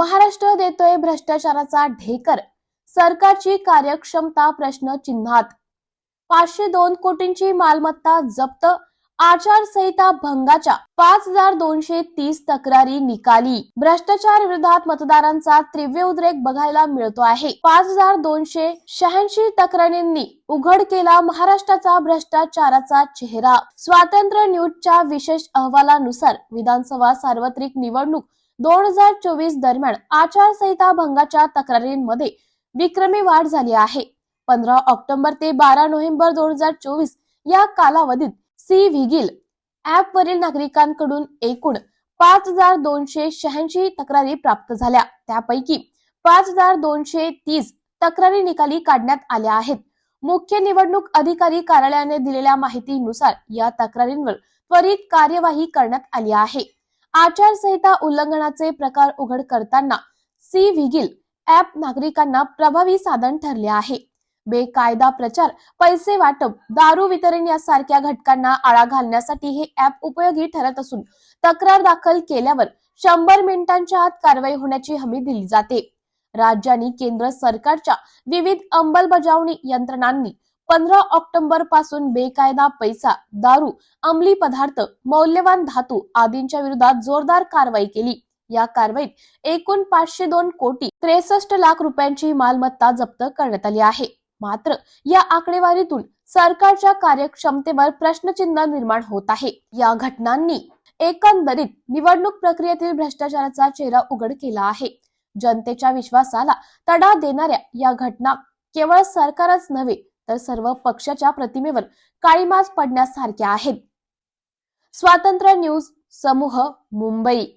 महाराष्ट्र देतोय भ्रष्टाचाराचा ढेकर. सरकारची कार्यक्षमता प्रश्न चिन्हात. पाचशे दोन कोटींची मालमत्ता जप्त. आचारसंहिता भंगाच्या. पाच हजार दोनशे तीस तक्रारी निकाली. भ्रष्टाचार विरोधात मतदारांचा तीव्र उद्रेक बघायला मिळतो आहे. पाच हजार दोनशे शहाऐंशी तक्रारींनी उघड केला महाराष्ट्राचा भ्रष्टाचाराचा चेहरा. स्वातंत्र्य न्यूजच्या विशेष अहवालानुसार विधानसभा सार्वत्रिक निवडणूक दोन हजार चोवीस दरम्यान आचारसंहिता भंगाच्या तक्रारींमध्ये विक्रमी वाढ झाली आहे. पंधरा ऑक्टोबर ते बारा नोव्हेंबर दोन हजार चोवीस या कालावधीत सी व्हिगिल ऍप वरील नागरिकांकडून एकूण पाच हजार दोनशे शहाऐंशी तक्रारी प्राप्त झाल्या. त्यापैकी पाच हजार दोनशे तीस तक्रारी निकाली काढण्यात आल्या आहेत. मुख्य निवडणूक अधिकारी कार्यालयाने दिलेल्या माहितीनुसार या तक्रारींवर त्वरित कार्यवाही करण्यात आली आहे. आचारसंहिता उल्लंघनाचे प्रकार उघड करताना सी व्हिगिल ऍप नागरिकांना प्रभावी साधन ठरले आहे. बेकायदा प्रचार पैसे वाटप दारू वितरण यासारख्या घटकांना आळा घालण्यासाठी हे ऍप उपयोगी ठरत असून तक्रार दाखल केल्यावर शंभर मिनिटांच्या आत कारवाई होण्याची हमी दिली जाते. राज्यांनी केंद्र सरकारच्या विविध अंमलबजावणी यंत्रणांनी पंधरा ऑक्टोबरपासून बेकायदा पैसा दारू अंमली पदार्थ मौल्यवान धातू आदींच्या विरोधात जोरदार कारवाई केली. या कारवाईत एकूण पाचशे दोन कोटी त्रेसष्ट लाख रुपयांची मालमत्ता जप्त करण्यात आली आहे. मात्र या आकडेवारीतून सरकारच्या कार्यक्षमतेवर प्रश्नचिन्ह निर्माण होत आहे. या घटनांनी एकंदरीत निवडणूक प्रक्रियेतील भ्रष्टाचाराचा चेहरा उघड केला आहे. जनतेच्या विश्वासाला तडा देणाऱ्या या घटना केवळ सरकारच नव्हे तर सर्व पक्षाच्या प्रतिमेवर काळीमास पडण्यासारख्या आहेत. स्वातंत्र्य न्यूज समूह मुंबई.